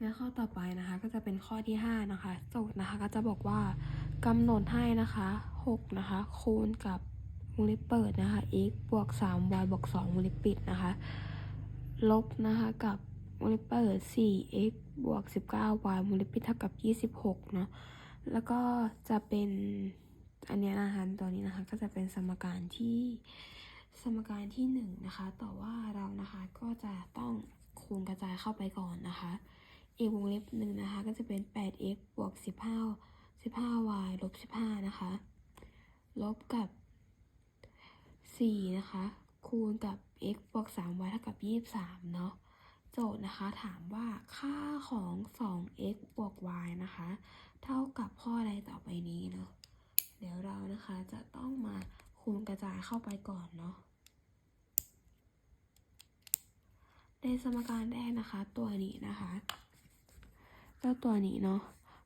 ในข้อต่อไปนะคะก็จะเป็นข้อที่ 5 นะคะโจทย์นะคะก็จะบอกว่ากำหนดให้นะคะ6นะคะคูณกับวงเล็บเปิดนะคะ x บวก 3y บวก2วงเล็บปิดนะคะ ลบนะคะกับวงเล็บเปิด 4x บวก 19y วงเล็บปิดเท่ากับ 26เนาะแล้วก็จะเป็นอันเนี้ยนะคะตัวนี้นะคะก็จะเป็นสมการที่สมการที่1นะคะแต่ว่าเรานะคะก็จะต้องคูณกระจายเข้าไปก่อนนะคะ อีกวงเล็บหนึ่งนะคะ ก็จะเป็น 8x บวก 15 15y ลบ 15 นะคะ ลบกับ 4 นะคะ คูณกับ x บวก 3y เท่ากับ 23 เนาะ โจทย์นะคะถามว่าค่าของ 2x บวก y นะคะ เท่ากับข้อใดต่อไปนี้เนาะ เดี๋ยวเรานะคะจะต้องมาคูณกระจายเข้าไปก่อนเนาะในสมการแรกนะคะ ตัวนี้นะคะ เจ้าตัวนี้เนาะ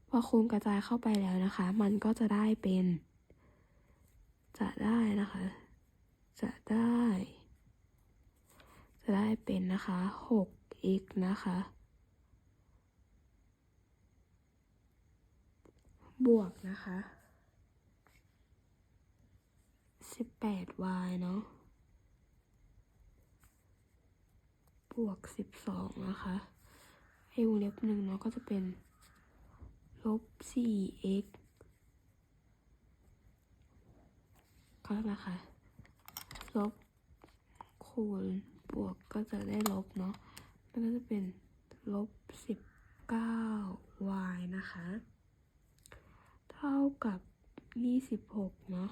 พอคูณกระจายเข้าไปแล้วนะคะ มันก็จะได้เป็น จะได้นะคะ จะได้ จะได้เป็นนะคะ 6x นะคะ บวกนะคะ 18y เนาะบวก 12 นะคะ ให้วงเล็บหนึ่งเนาะก็จะเป็นลบ 4x ก็นะคะลบคูณบวกก็จะได้ลบเนาะแล้วก็จะเป็นลบ 19y นะคะ เท่ากับ 26 เนาะ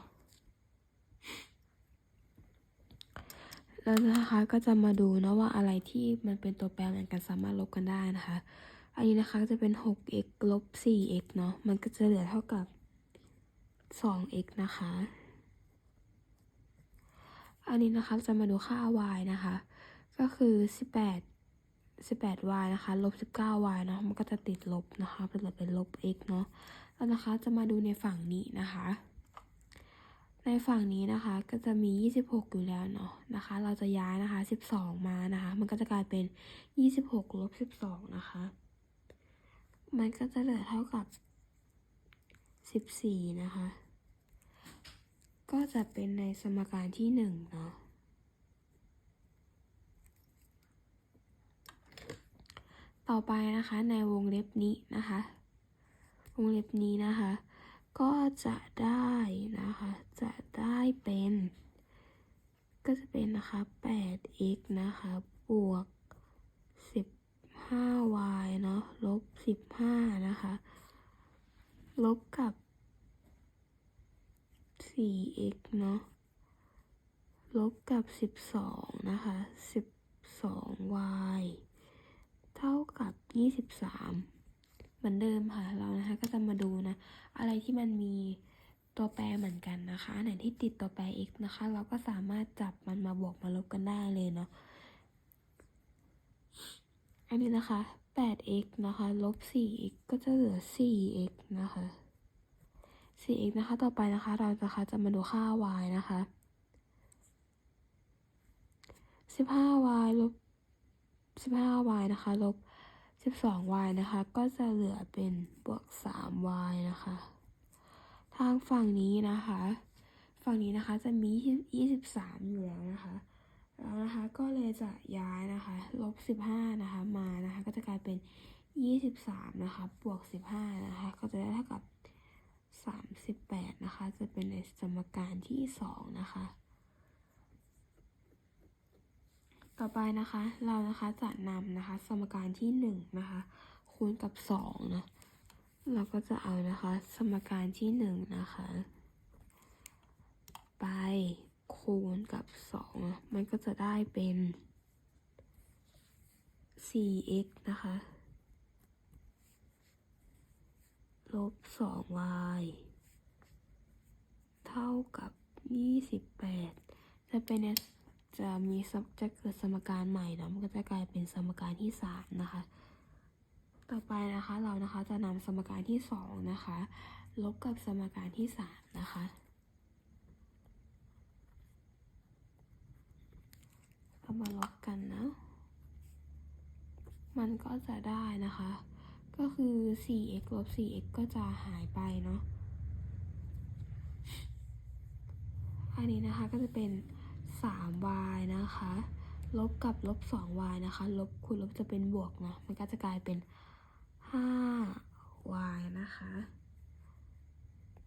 แล้วนะคะก็จะมาดูนะว่าอะไรที่มันเป็นตัวแปรเหมือนกันสามารถลบกันได้นะคะ อันนี้นะคะจะเป็น 6x ลบ 4x เนาะมันก็จะเหลือเท่ากับ 2x นะคะ อันนี้นะคะจะมาดูค่า y นะคะ ก็คือ 18 18y นะคะลบ 19y เนาะมันก็จะติดลบนะคะเป็นเหลือเป็นลบ x เนาะแล้วนะคะจะมาดูในฝั่งนี้นะคะ ในฝั่งนี้นะคะก็จะมี 26 อยู่แล้วเนาะนะคะ เราจะย้ายนะคะ 12 มานะคะ มันก็จะกลายเป็น 26ลบ12 นะคะ มันก็จะเหลือเท่ากับ 14 นะคะ ก็จะเป็นในสมการที่ 1 เนาะต่อไปนะคะในวงเล็บนี้นะคะ วงเล็บนี้นะคะ ก็จะได้นะคะ จะได้เป็น ก็จะเป็นนะคะ 8x นะคะ บวก 15y เนาะลบ 15 นะคะ ลบกับ 4x เนาะ ลบกับ 12 นะคะ 12y เท่ากับ 23 เหมือนเดิมค่ะเรานะคะก็จะมาดูนะ อะไรที่มันมีตัวแปรเหมือนกันนะคะอันไหนที่ติดตัวแปร x นะคะ เราก็สามารถจับมันมาบวกมาลบกันได้เลยเนาะอันนี้นะคะ 8x นะคะลบ 4x ก็จะเหลือ 4x นะคะ 4x นะคะ ต่อไปนะคะ เรานะคะจะมาดูค่า y นะคะ 15y ลบ 15y นะคะ ลบ 12y นะคะ ก็จะเหลือเป็นบวก 3y นะคะ ทางฝั่งนี้นะคะ ฝั่งนี้นะคะจะมี 23 อยู่แล้วนะคะแล้วนะคะก็เลยจะย้ายนะคะลบ15นะคะมานะคะก็จะกลายเป็น 23นะคะบวก 15นะคะก็จะได้เท่ากับ 38นะคะจะเป็นในสมการที่ 2 นะคะ ต่อไปนะคะเรานะคะจะนำนะคะ สมการที่1นะคะคูณกับ2นะเราก็จะเอานะคะ สมการที่1นะคะ ไปคูณกับ2มันก็จะได้เป็น 4x นะคะลบ 2y เท่ากับ 28 จะเป็นใน จะมีจะเกิดสมการใหม่นะมันก็จะกลายเป็นสมการที่3นะคะ ต่อไปนะคะเรานะคะจะนำสมการที่2นะคะ ลบกับสมการที่3นะคะเอามาลบกันนะมมันก็จะได้นะคะ ก็คือ 4x ลบ 4x ก็จะหายไปเนาะอันนี้นะคะก็จะเป็น 3y นะคะ ลบกับลบ 2y นะคะ ลบคูณลบจะเป็นบวกนะ มันก็จะกลายเป็น 5y นะคะ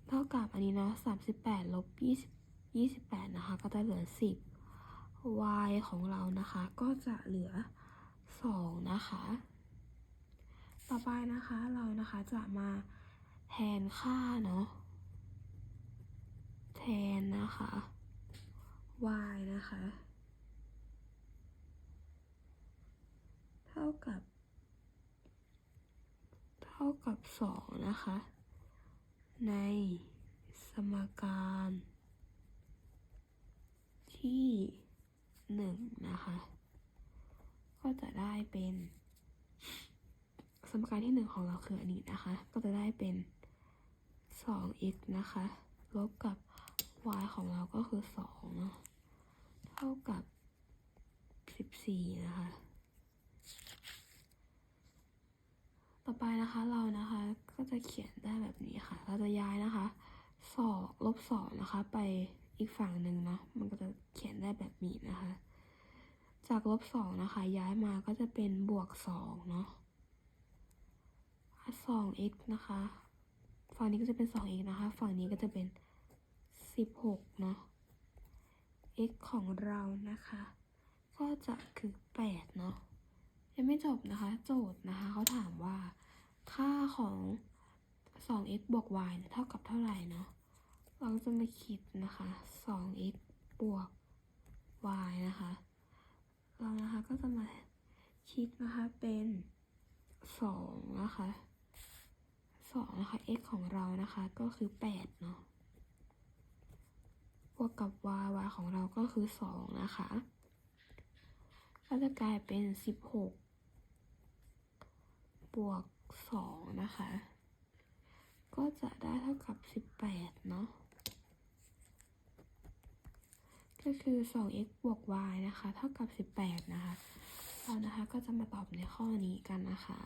เท่ากับอันนี้นาะ38 ลบ 20 28 นะคะ ก็จะเหลือ 10 y ของเรานะคะ ก็จะเหลือ 2 นะคะ ต่อไปนะคะเรานะคะจะมาแทนค่าเนาะ แทนนะคะ y นะคะ เท่ากับ เท่ากับ 2 นะคะ ในสมการ ที่ 1 นะคะ ก็จะได้เป็น สมการที่ 1 ของเราคืออันนี้นะคะ ก็จะได้เป็น 2x นะคะ ลบกับ y ของเราก็คือ2เนาะ ท่ากับ14นะคะ ต่อไปนะคะเรานะคะก็จะเขียนได้แบบนี้ค่ะ เราจะย้ายนะคะสองลบสองนะคะ ไปอีกฝั่งหนึ่งเนาะมันก็จะเขียนได้แบบนี้นะคะ จากลบสองนะคะ ย้ายมาก็จะเป็นบวกสองเนาะสอง x นะคะ ฝั่งนี้ก็จะเป็นสอง x นะคะ ฝั่งนี้ก็จะเป็นสิบหกเนาะ x ของเรานะคะ ก็จะคือแปดเนาะยังไม่จบนะคะ โจทย์นะคะเขาถามว่า ค่าของ 2x บวก y เนี่ยเท่ากับเท่าไหร่เนาะเราจะมาคิดนะคะ 2x บวก y นะคะ เรานะคะก็จะมาคิดนะคะเป็น2นะคะ2นะคะ x ของเรานะคะก็คือ8เนาะ วกกับ y y ของเราก็คือ 2 นะคะ ก็จะกลายเป็น 16 บวก 2 นะคะ ก็จะได้เท่ากับ 18 เนาะก็คือ 2x บวก y นะคะ เท่ากับ 18 นะคะ เรานะคะก็จะมาตอบในข้อนี้กันนะคะ